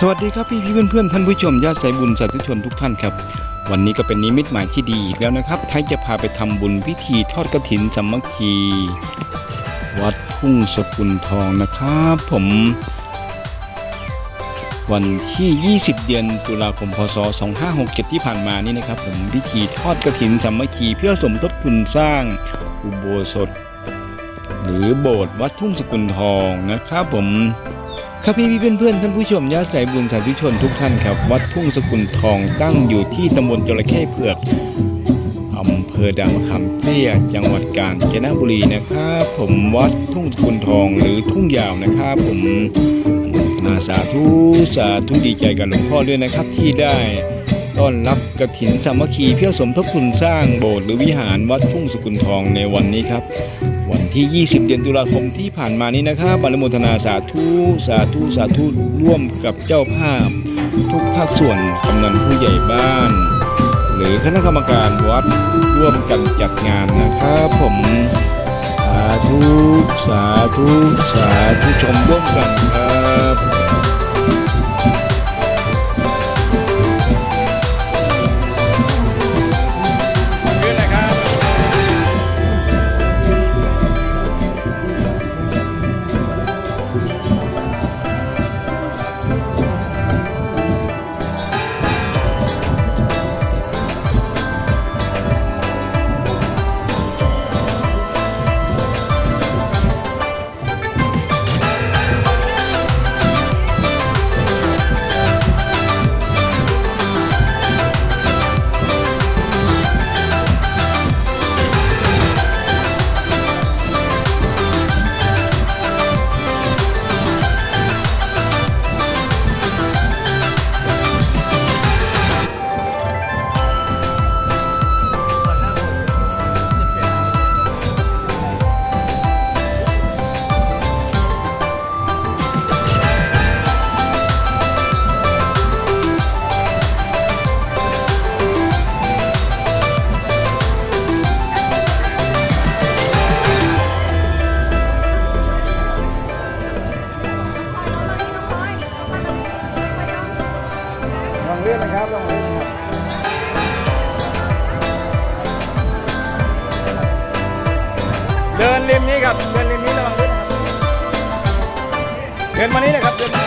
สวัสดีครับพี่พี่เพื่อนเพื่อนท่านผู้ชมญาติสายบุญสาธุชนทุกท่านครับ วันนี้ก็เป็นนิมิตหมายที่ดีอีกแล้วนะครับไทยจะพาไปทำบุญพิธีทอดกระถินสามัคคี วัดทุ่งสกุลทองนะครับผม วันที่ 20 เดือนตุลาคมพศ 2567 ที่ผ่านมานี่นะครับ ผมพิธีทอดกระถินสามัคคีเพื่อสมทบทุนสร้างอุโบสถ หรือโบสถ์วัดทุ่งสกุลทองนะครับผม ครับพี่พี่เพื่อนๆท่านผู้ชมญาติสายบุญสาธุชนทุกท่านครับ วัดทุ่งสกุลทองตั้งอยู่ที่ตำบลจระเข้เผือกอำเภอด่านมะขามเตี้ยจังหวัดกาญจนบุรีนะครับ ผมวัดทุ่งสกุลทองหรือทุ่งยาวนะครับ ผมนาสาธุสาธุดีใจกับหลวงพ่อด้วยนะครับที่ได้ต้อนรับกระถินสามัคคีเพื่อสมทบทุนสร้างโบสถ์หรือวิหารวัดทุ่งสกุลทองในวันนี้ครับ วันที่ 20 เดือนตุลาคมที่ผ่านมานี้นะครับอนุโมทนาสาธุ สาธุ สาธุ ร่วมกับเจ้าภาพ ทุกภาคส่วนกำนันผู้ใหญ่บ้าน หรือคณะกรรมการวัดร่วมกันจัดงานนะครับผมสาธุ สาธุ สาธุชมร่วมกันครับ ลองเลื่อนนะครับลองเล่นนะครับเดินริมนี้ครับเดินริมนี้ระวังด้วยนะครับเดินมานี้เลยครับเดินมาเดินมา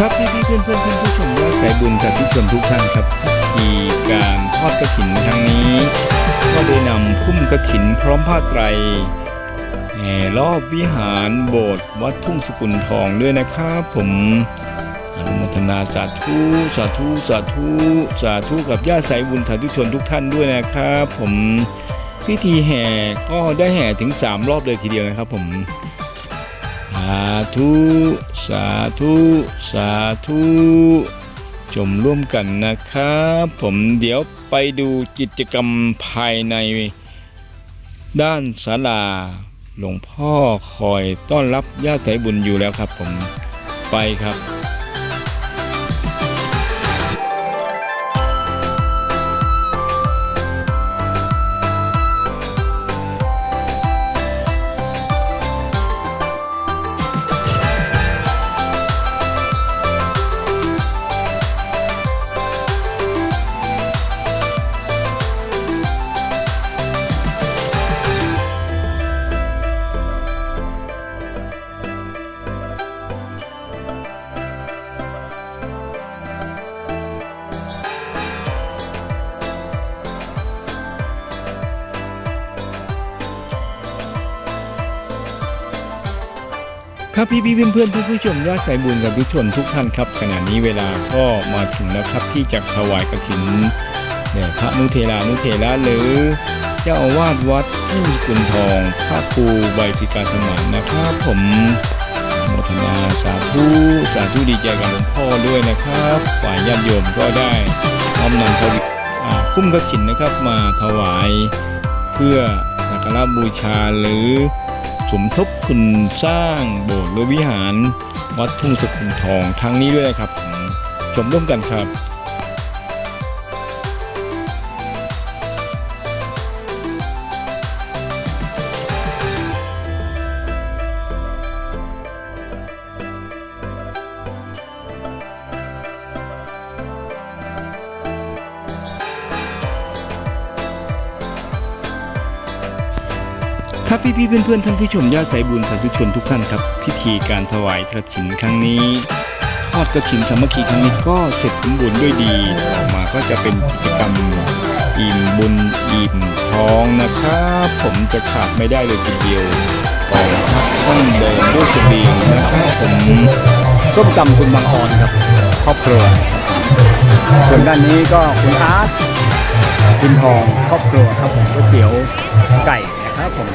ครับพี่พี่เพื่อนเพื่อนๆท่านผู้ชมญาติสายบุญสาธุชนทุกท่านครับพิธีการทอดกระถินครั้งนี้ ก็ได้นำพุ่มกระถินพร้อมผ้าไตรแห่รอบวิหารโบสถ์วัดทุ่งสกุลทองด้วยนะครับผมอนุโมทนาสาธุสาธุสาธุสาธุกับญาติสายบุญสาธุชนทุกท่านด้วยนะครับ ผมพิธีแห่ก็ได้แห่ถึง 3 รอบเลยทีเดียวนะครับผมาธุสาธุสาธุชมร่วมกันนะครับผมเดี๋ยวไปดูกิจกรรมภายใน ด้านศาลา หลวงพ่อคอยต้อนรับญาติไถบุญอยู่แล้วครับผมไปครับ ครับพี่พี่เพื่อนเพื่อนผู้ผู้ชมญาติสายบุญกับทุกชนทุกท่านครับขณะนี้เวลาก็มาถึงแล้วครับที่จะถวายกฐินแด่พระนุเทลานุเทระหรือเจ้าอาวาสวัดทุ่งกุลทองพระครูใบพิกาสมานนะครับผมโมทนาสาธุสาธุดีใจกับหลวงพ่อด้วยนะครับฝ่ายญาติโยมก็ได้น้อมนำพระวิอ่าพุ่มกระถินนะครับมาถวาย เพื่อสักการะบูชาหรือ สมทบทุนสร้างโบสถ์หรือวิหาร วัดทุ่งสกุลทองทั้งนี้ด้วยนะครับ ชมร่วมกันครับ พี่พี่ๆเพื่อนๆท่านผู้ชมญาติสายบุญสาธุชนทุกท่านครับ พิธีการถวายกระถินครั้งนี้ทอดกระถินสามัคคีครั้งนี้ก็เสร็จสมบูรณ์ด้วยดีต่อมาก็จะเป็นกิจกรรมอิ่มบุญอิ่มท้องนะครับ ผมจะขาดไม่ได้เลยทีเดียวไปครับต้องเดินด้วยสบีนะครับผมส้มตำคุณบางออนครับครอบครัวส่วนด้านนี้ก็คุณอาร์ตกินทองครอบครัวครับผมก๋วยเตี๋ยวไก่ ครับผม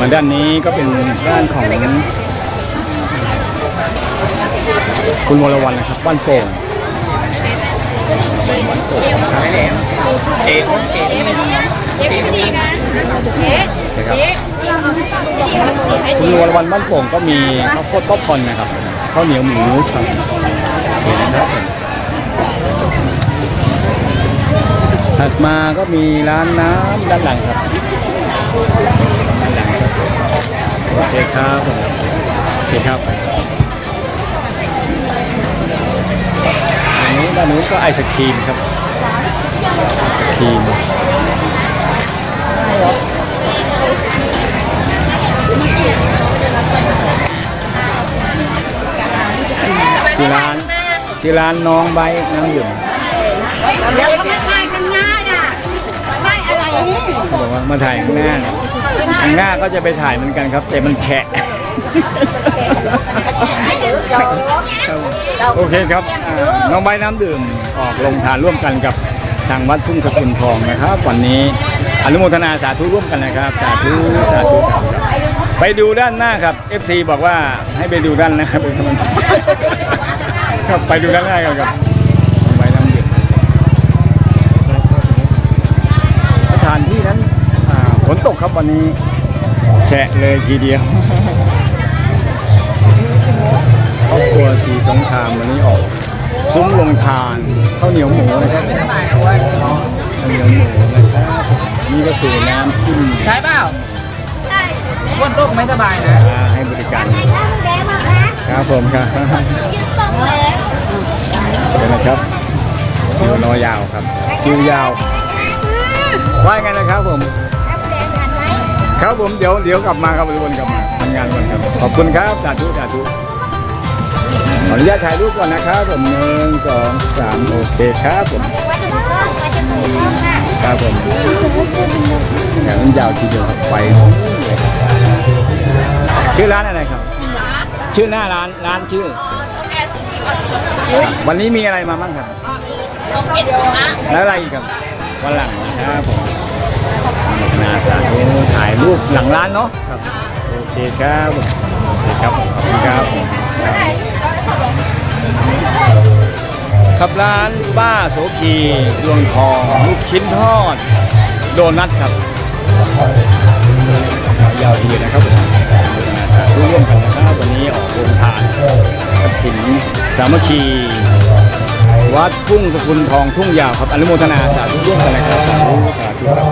มาด้านนี้ก็เป็นด้านของคุณวรวรรณนะครับบ้านโป่งบ้านโป่งครับเอ๊ะเอ๊ะเอ๊ะเอ๊ะคุณวรวรรณบ้านโป่งก็มีข้าวโพดต๊อปคอนนะครับข้าวเหนียวหมูครับเห็นนะครับผม ถัดมาก็มีร้านน้ำด้านหลังครับด้านหลังครับโอเคครับโอเคครับอันนี้ด้านนู้นก็ไอศครีมครับครีมที่ร้านที่ร้านน้องใบน้ำดื่มเดี๋ยวเขามาถ่ายกัน บอกว่ามาถ่ายข้างหน้าข้างหน้าก็จะไปถ่ายเหมือนกันครับ แต่มันแฉะเดี๋ยวเดี๋ยวโอเคครับอ่าน้องใบน้ำดื่มออกลงทานร่วมกันกับทางวัดทุ่งสกุลทองนะครับ วันนี้อนุโมทนาสาธุร่วมกันนะครับสาธุสาธุครับไปดูด้านหน้าครับ FC บอกว่าให้ไปดูด้านหน้าเป็นกำลังใจครับไปดูด้านหน้ากันครับ ถานที่นั้นอ่าฝนตกครับวันนี้แฉะเลยทีเดียวครอบครัวสีสงครามวันนี้ออกซุ้มลงทานข้าวเหนียวหมูนะครับข้าวเหนียวหมูนะครับนี่ก็คือน้ำจิ้มใช่เปล่าวันโต๊ะไม่สบายนะอ่าให้บริการแดงมาครับครับผมครับยืนตรงเลยเดี๋ยวนะครับคิวนอยาวครับคิวยาว ว่าไงนะครับผมแดงกันไหมครับผมเดี๋ยวเดี๋ยวกลับมาครับทุกคนกลับมาทำงานก่อนครับขอบคุณครับสาธุสาธุขออนุญาตถ่ายรูปก่อนนะครับผมหนึ่งสองสามโอเคครับผมวัดถูกต้องวัดจะถูกต้องค่ะครับผมแถวนั้นยาวทีเดียวครับไปเลยครับชื่อร้านอะไรครับ ชื่อหน้าร้านร้านชื่อ วันนี้มีอะไรมาบ้างครับลงเก็ตหิมะแล้วอะไรอีกครับ วันหลังครับผมนาสาธุถ่ายรูปหลังร้านเนาะครับโอเคครับโอเคครับขอบคุณครับ ครับร้านป้าโสภีดวงทองลูกชิ้นทอด โดนัทครับยาวทีเดียวนะครับสาธุร่วมกันนะครับวันนี้ออกโรงทานกระถิ่นสามัคคี วัดทุ่งสกุลทองทุ่งยาวครับอนุโมทนาสาธุร่วมกันนะครับสาธุสาธุครับ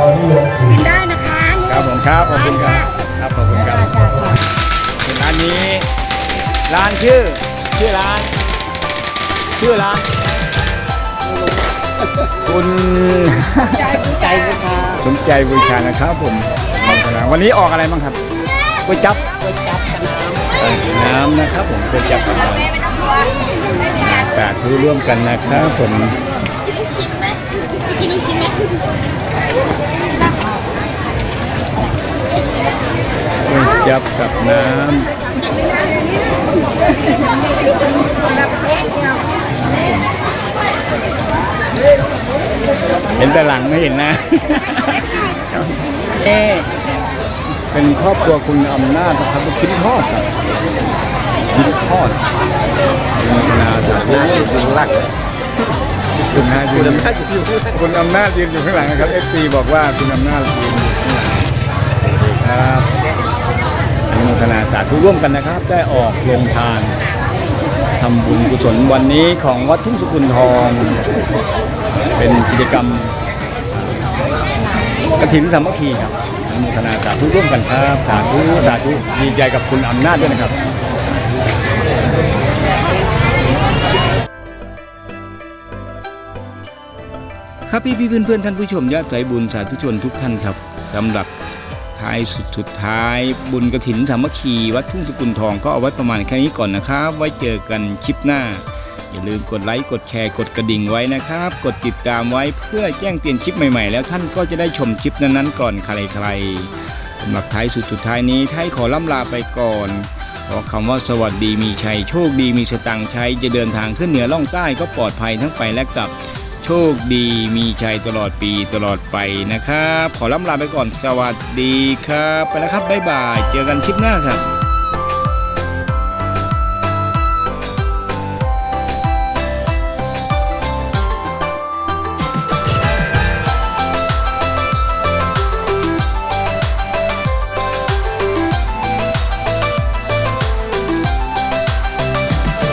กินได้นะคะครับผมครับขอบคุณครับครับขอบคุณครับร้านนี้ ร้านชื่อชื่อร้าน ชื่อร้านคุณใจบูชาสมใจบูชานะครับผมขอบคุณนะวันนี้ออกอะไรบ้างครับก๋วยจั๊บก๋วยจั๊บกับน้น้ำนะครับผมก๋วยจั๊บกับน้ำสาธุร่วมกันนะครับผมกินลูกชิ้นไหมกินลูกชิ้นไหมก๋วยจั๊บกับน้ำ เห็นแต่หลังไม่เห็นหนะ เอ๊ะเป็นครอบครัวคุณอำนาจนะครับลูกชิ้นทอดครับ ชิ้นทอดอนุโมทนาสาธุคุณรักคุณฮะยืคุณอำนาจยู่ที่คุณอำนาจยืนอยู่ข้างหลังนะครับเอฟซีบอกว่าคุณอำนาจยืนอยู่ข้างหลังครับอนุโมทนาสาธุร่วมกันนะครับ ได้ออกโรงทานทำบุญกุศลวันนี้ของวัดทุ่งสุกุลทอง เป็นกิจกรรมกระถิ่นสามัคคีครับอนุโมทนาสาธุร่วมกันครับสาธุสาธุดีใจกับคุณอำนาจด้วยนะครับ ครับพี่พี่เพื่อนเพื่อนท่านผู้ชมญาติสายบุญสาธุชนทุกท่านครับสำหรับท้ายสุดสุดท้าย บุญกระถินสามัคคีวัดทุ่งสกุลทองก็เอาไว้ประมาณแค่นี้ก่อนนะครับ ไว้เจอกันคลิปหน้า อย่าลืมกดไลค์กดแชร์กดกระดิ่งไว้นะครับ กดติดตามไว้เพื่อแจ้งเตือนคลิปใหม่ๆ แล้วท่านก็จะได้ชมคลิปนั้นๆก่อนใครๆสำหรับท้ายสุดสุดท้ายนี้ท้ายขอล่ำลาไปก่อนขอคำว่าสวัสดีมีชัยโชคดีมีสตังค์ใช้จะเดินทางขึ้นเหนือล่องใต้ก็ปลอดภัยทั้งไปและกลับ โชคดีมีชัยตลอดปีตลอดไปนะครับ ขอล่ำลาไปก่อนสวัสดีครับ ไปแล้วครับ บ๊ายบาย เจอกันคลิปหน้าครับ